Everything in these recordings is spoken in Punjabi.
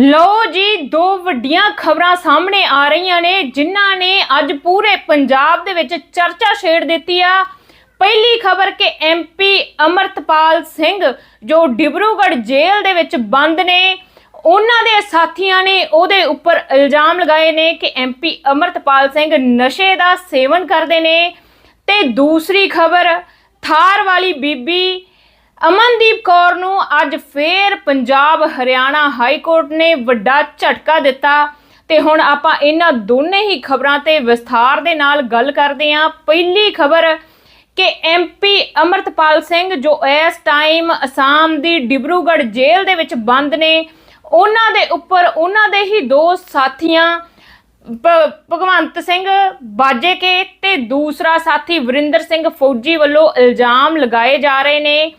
ਲਓ ਜੀ, ਦੋ ਵੱਡੀਆਂ ਖਬਰਾਂ ਸਾਹਮਣੇ ਆ ਰਹੀਆਂ ਨੇ, ਜਿਨ੍ਹਾਂ ਨੇ ਅੱਜ ਪੂਰੇ ਪੰਜਾਬ ਦੇ ਵਿੱਚ ਚਰਚਾ ਛੇੜ ਦਿੱਤੀ ਆ। ਪਹਿਲੀ ਖਬਰ ਕਿ ਐਮਪੀ ਅਮਰਤਪਾਲ ਸਿੰਘ, ਜੋ ਡਿਬਰੂਗੜ੍ਹ ਜੇਲ੍ਹ ਦੇ ਵਿੱਚ ਬੰਦ ਨੇ, ਉਹਨਾਂ ਦੇ ਸਾਥੀਆਂ ਨੇ ਉਹਦੇ ਉੱਪਰ ਇਲਜ਼ਾਮ ਲਗਾਏ ਨੇ ਕਿ ਐਮਪੀ ਅਮਰਤਪਾਲ ਸਿੰਘ ਨਸ਼ੇ ਦਾ ਸੇਵਨ ਕਰਦੇ ਨੇ। ਤੇ ਦੂਸਰੀ ਖਬਰ, ਥਾਰ ਵਾਲੀ ਬੀਬੀ ਅਮਨਦੀਪ ਕੌਰ ਨੂੰ ਅੱਜ ਫੇਰ ਪੰਜਾਬ ਹਰਿਆਣਾ ਹਾਈ ਕੋਰਟ ਨੇ ਵੱਡਾ ਝਟਕਾ ਦਿੱਤਾ। ਤੇ ਹੁਣ ਆਪਾਂ ਇਹਨਾਂ ਦੋਨੇ ਹੀ ਖਬਰਾਂ ਤੇ ਵਿਸਥਾਰ ਦੇ ਨਾਲ ਗੱਲ ਕਰਦੇ ਹਾਂ। ਪਹਿਲੀ ਖਬਰ ਕਿ ਐਮਪੀ ਅਮਰਤਪਾਲ ਸਿੰਘ ਜੋ ਇਸ ਟਾਈਮ ਅਸਾਮ ਦੀ ਡਿਬਰੂਗੜ੍ਹ ਜੇਲ੍ਹ ਦੇ ਵਿੱਚ ਬੰਦ ਨੇ, ਉਹਨਾਂ ਦੇ ਉੱਪਰ ਉਹਨਾਂ ਦੇ ਹੀ ਦੋ ਸਾਥੀਆਂ ਭਗਵੰਤ ਸਿੰਘ ਬਾਜੇ ਕੇ ਤੇ ਦੂਸਰਾ ਸਾਥੀ ਵਰਿੰਦਰ ਸਿੰਘ ਫੌਜੀ ਵੱਲੋਂ ਇਲਜ਼ਾਮ ਲਗਾਏ ਜਾ ਰਹੇ ਨੇ।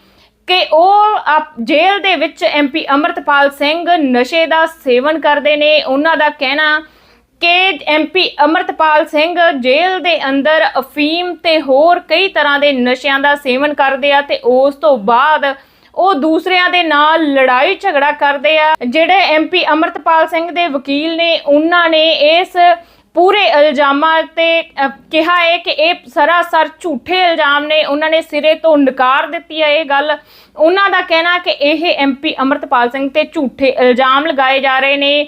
ਕਿ ਉਹ ਆਪ- ਜੇਲ੍ਹ ਦੇ ਵਿੱਚ ਐਮਪੀ ਅਮਰਤਪਾਲ ਸਿੰਘ ਨਸ਼ੇ ਦਾ ਸੇਵਨ ਕਰਦੇ ਨੇ, ਉਹਨਾਂ ਦਾ ਕਹਿਣਾ ਕਿ ਐਮਪੀ ਅਮਰਤਪਾਲ ਸਿੰਘ ਜੇਲ੍ਹ ਦੇ ਅੰਦਰ ਅਫੀਮ ਤੇ ਹੋਰ ਕਈ ਤਰ੍ਹਾਂ ਦੇ ਨਸ਼ਿਆਂ ਦਾ ਸੇਵਨ ਕਰਦੇ ਆ ਤੇ ਉਸ ਤੋਂ ਬਾਅਦ ਉਹ ਦੂਸਰਿਆਂ ਦੇ ਨਾਲ ਲੜਾਈ ਝਗੜਾ ਕਰਦੇ ਆ। ਜਿਹੜੇ ਐਮਪੀ ਅਮਰਤਪਾਲ ਸਿੰਘ ਦੇ ਵਕੀਲ ਨੇ, ਉਹਨਾਂ ਨੇ ਇਸ ਪੂਰੇ ਇਲਜ਼ਾਮਾਂ ਤੇ ਕਿਹਾ ਹੈ ਕਿ ਇਹ ਸਰਾਸਰ ਝੂਠੇ ਇਲਜ਼ਾਮ ਨੇ, ਉਹਨਾਂ ਨੇ ਸਿਰੇ ਤੋਂ ਨਕਾਰ ਦਿੱਤੀ ਹੈ ਇਹ ਗੱਲ। ਉਹਨਾਂ ਦਾ ਕਹਿਣਾ ਕਿ ਇਹ ਐਮਪੀ ਅਮਰਤਪਾਲ ਸਿੰਘ ਤੇ ਝੂਠੇ ਇਲਜ਼ਾਮ ਲਗਾਏ ਜਾ ਰਹੇ ਨੇ।